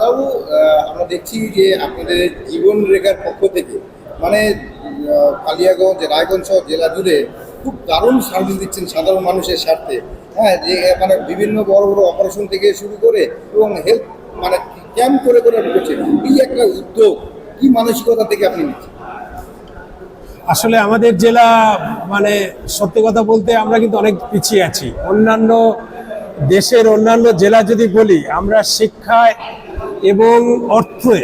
আহ, আমরা দেখছি যে আপনাদের জীবন রেখার পক্ষ থেকে মানে কালিয়াগঞ্জ রায়গঞ্জ জেলা জুড়ে খুব দারুণ সার্ভিস দিচ্ছেন সাধারণ মানুষের স্বার্থে। হ্যাঁ যে মানে বিভিন্ন বড় বড় অপারেশন থেকে শুরু করে এবং হেলথ মানে ক্যাম্প করে করে ঢুকেছে এই একটা উদ্যোগ কি মানসিকতা থেকে আপনি নিচ্ছেন? আসলে আমাদের জেলা মানে সত্যি কথা বলতে আমরা কিন্তু অনেক পিছিয়ে আছি। অন্যান্য দেশের অন্যান্য জেলা যদি বলি আমরা শিক্ষায় এবং অর্থে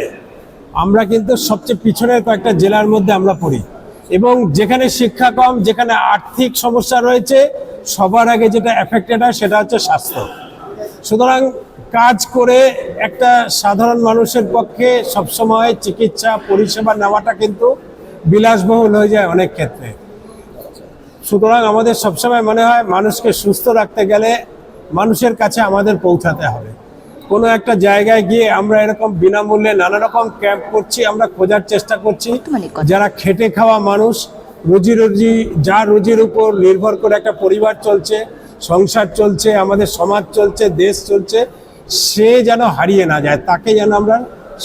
আমরা কিন্তু সবচেয়ে পিছনের কয়েকটা জেলার মধ্যে আমরা পড়ি। এবং যেখানে শিক্ষা কম, যেখানে আর্থিক সমস্যা রয়েছে, সবার আগে যেটা এফেক্টেড হয় সেটা হচ্ছে স্বাস্থ্য। সুতরাং কাজ করে একটা সাধারণ মানুষের পক্ষে সবসময় চিকিৎসা, পরিষেবা নেওয়াটা কিন্তু বিলাসবহুল হয়ে যায় অনেক ক্ষেত্রে। সুতরাং আমাদের সবসময় মনে হয় মানুষকে সুস্থ রাখতে গেলে মানুষের কাছে আমাদের পৌঁছাতে হবে। কোনো একটা জায়গায় গিয়ে আমরা এরকম বিনামূল্যে নানা রকম ক্যাম্প করছি আমরা খোঁজার চেষ্টা করছি। যারা খেটে খাওয়া মানুষ রুজি রুজি যা রুজির উপর নির্ভর করে একটা পরিবার চলছে সংসার চলছে আমাদের সমাজ চলছে দেশ চলছে সে যেন হারিয়ে না যায় তাকে যেন আমরা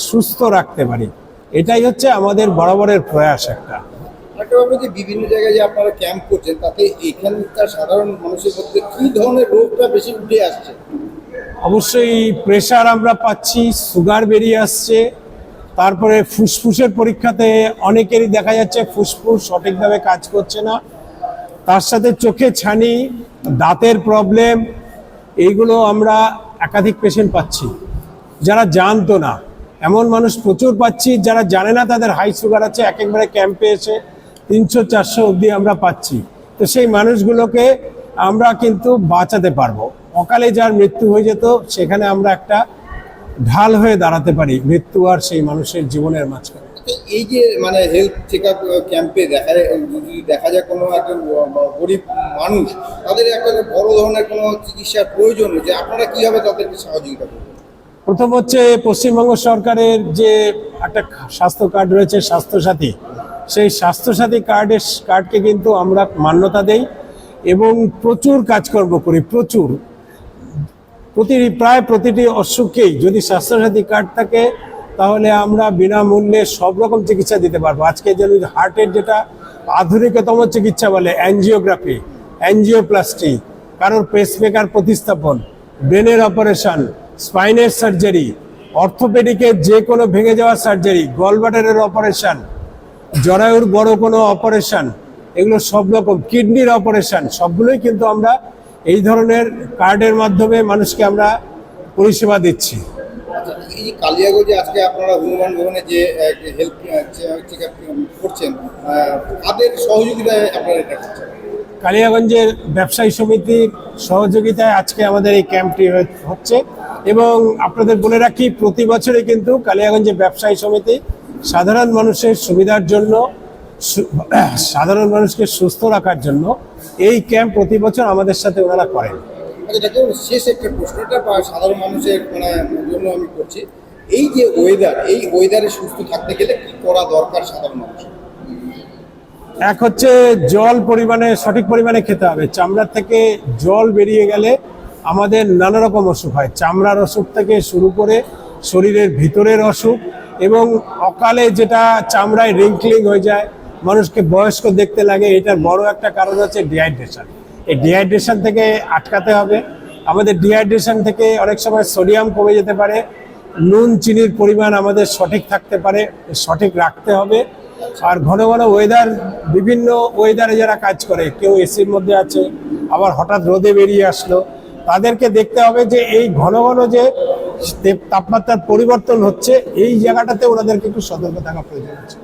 সুস্থ রাখতে পারি। এটাই হচ্ছে আমাদের বরাবরের প্রয়াস একটা। যে বিভিন্ন জায়গায় যে আপনারা ক্যাম্প করছেন তাতে এখানকার সাধারণ মানুষের মধ্যে কি ধরনের রোগটা বেশি উঠে আসছে? অবশ্যই প্রেশার আমরা পাচ্ছি সুগার বেরিয়ে আসছে, তারপরে ফুসফুসের পরীক্ষাতে অনেকেরই দেখা যাচ্ছে ফুসফুস সঠিকভাবে কাজ করছে না। তার সাথে চোখে ছানি, দাঁতের প্রবলেম এইগুলো আমরা একাধিক পেশেন্ট পাচ্ছি। যারা জানতো না, এমন মানুষ প্রচুর পাচ্ছি, যারা জানে না তাদের হাই সুগার আছে, এক একবারে ক্যাম্পে এসে তিনশো, চারশো অবধি আমরা পাচ্ছি। তো সেই মানুষগুলোকে আমরা কিন্তু বাঁচাতে পারব। অকালে যার মৃত্যু হয়ে যেত সেখানে আমরা একটা ঢাল হয়ে দাঁড়াতে পারি। মৃত্যু আর সেই মানুষের জীবনের মাঝখানে। তো এই যে মানে হেলথ চেক আপ ক্যাম্পে দেখা যায় যদি দেখা যায় কোনো একজন গরিব মানুষ তাদের একটা বড় ধরনের কোনো চিকিৎসার প্রয়োজন যে আপনারা কীভাবে তাদেরকে সহযোগিতা করবেন? প্রথম হচ্ছে পশ্চিমবঙ্গ সরকারের যে একটা স্বাস্থ্য কার্ড রয়েছে স্বাস্থ্যসাথী সেই স্বাস্থ্যসাথী কার্ডের কার্ডকে কিন্তু আমরা মান্যতা দেই এবং প্রচুর কাজকর্ম করি প্রচুর। প্রতি প্রায় প্রতিটি অসুখেই যদি স্বাস্থ্যসাথী কার্ড থাকে, তাহলে আমরা বিনামূল্যে সব রকম চিকিৎসা দিতে পারব। আজকে যদি হার্টের যেটা আধুনিকতম চিকিৎসা বলে অ্যাঞ্জিওগ্রাফি অ্যাঞ্জিওপ্লাস্টি কারোর পেসমেকার প্রতিস্থাপন ব্রেনের অপারেশন স্পাইনের সার্জারি অর্থোপেডিকের যে কোনো ভেঙে যাওয়া সার্জারি গলবাটারের অপারেশন জরায়ুর বড় কোনো অপারেশন এগুলো সব রকম কিডনির অপারেশন সবগুলোই কিন্তু আমরা এই ধরনের কার্ডের মাধ্যমে মানুষকে আমরা পরিষেবা দিচ্ছি। আচ্ছা, এই যে কালিয়াগঞ্জে আজকে আপনারা হনুমান ভবনে যে আপ করছেন তাদের সহযোগিতায় আপনারা এটা করছেন। কালিয়াগঞ্জের ব্যবসায়ী সমিতির সহযোগিতায় আজকে আমাদের এই ক্যাম্পটি হচ্ছে এবং আপনাদের বলে রাখি প্রতি বছরে কিন্তু কালিয়াগঞ্জের ব্যবসায়ী সমিতি সাধারণ মানুষের সুবিধার জন্য সাধারণ মানুষকে সুস্থ রাখার জন্য এই ক্যাম্প প্রতি বছর আমাদের সাথে ওনারা করেন। আচ্ছা শেষ একটা প্রশ্নটা বা সাধারণ মানুষের মানে জন্য আমি করছি। এই যে ওয়েদার এই ওয়েদারে সুস্থ থাকতে গেলে কি করা দরকার সাধারণ মানুষের? এক হচ্ছে জল পরিমাণে সঠিক পরিমাণে খেতে হবে। চামড়ার থেকে জল বেরিয়ে গেলে আমাদের নানা রকম অসুখ হয়। চামড়ার অসুখ থেকে শুরু করে শরীরের ভিতরের অসুখ এবং অকালে যেটা চামড়ায় রিঙ্কলিং হয়ে যায় মানুষকে বয়স্ক দেখতে লাগে, এটার বড় একটা কারণ হচ্ছে ডিহাইড্রেশন এই ডিহাইড্রেশন থেকে আটকাতে হবে। আমাদের ডিহাইড্রেশন থেকে অনেক সময় সোডিয়াম কমে যেতে পারে। নুন, চিনির পরিমাণ আমাদের সঠিক থাকতে পারে, সঠিক রাখতে হবে। আর ঘন ঘন ওয়েদার বিভিন্ন ওয়েদারে যারা কাজ করে, কেউ এসির মধ্যে আছে, আবার হঠাৎ রোদে বেরিয়ে আসলো, তাদেরকে দেখতে হবে যে এই ঘন ঘন যে তাপমাত্রার পরিবর্তন হচ্ছে, এই জায়গাটাতে ওনাদেরকে একটু সতর্ক থাকা প্রয়োজন আছে